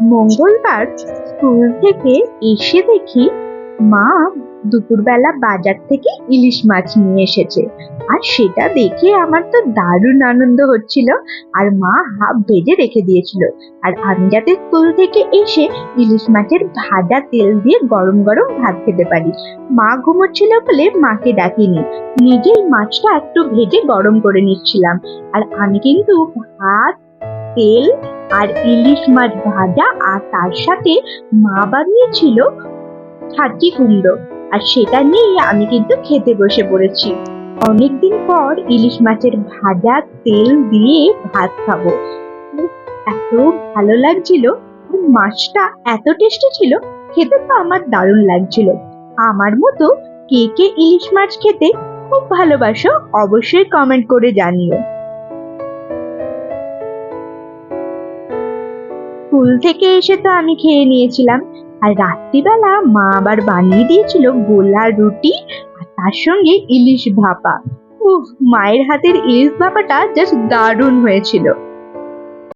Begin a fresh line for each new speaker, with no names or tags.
মঙ্গলবার স্কুল থেকে এসে দেখি মা দুপুরবেলা বাজার থেকে ইলিশ মাছ নিয়ে এসেছে। আর সেটা দেখে আমার তো দারুণ আনন্দ হচ্ছিল। আর মা হাফ ভেজে রেখে দিয়েছিল। আর আমি যাতে স্কুল থেকে এসে ইলিশ মাছের ভাজা তেল দিয়ে গরম গরম ভাত খেতে পারি। মা ঘুমোচ্ছিল বলে মাকে ডাকিনি। নিজেই মাছটা একটু ভেজে গরম করে নিচ্ছিলাম। আর আমি কিন্তু ভাত তেল আর ইলিশ মাছ ভাজা আর তার সাথে মা বানিয়েছিল খাঁটি কুমড়ো। আর সেটা নিয়ে আমি কিন্তু খেতে বসে পড়েছি। অনেকদিন পর ইলিশ মাছের ভাজা তেল দিয়ে ভাত খাব। এত ভালো লাগছিল। মাছটা এত টেস্টি ছিল, খেতে তো আমার দারুণ লাগছিল। আমার মতো কে কে ইলিশ মাছ খেতে খুব ভালোবাসো, অবশ্যই কমেন্ট করে জানিও। স্কুল থেকে এসে তো আমি খেয়ে নিয়েছিলাম। আর রাত্রিবেলা মা আবার বানিয়ে দিয়েছিল গোলা রুটি আর তার সঙ্গে ইলিশ ভাপা। উফ, মায়ের হাতের ইলিশ ভাপাটা জাস্ট দারুণ হয়েছিল।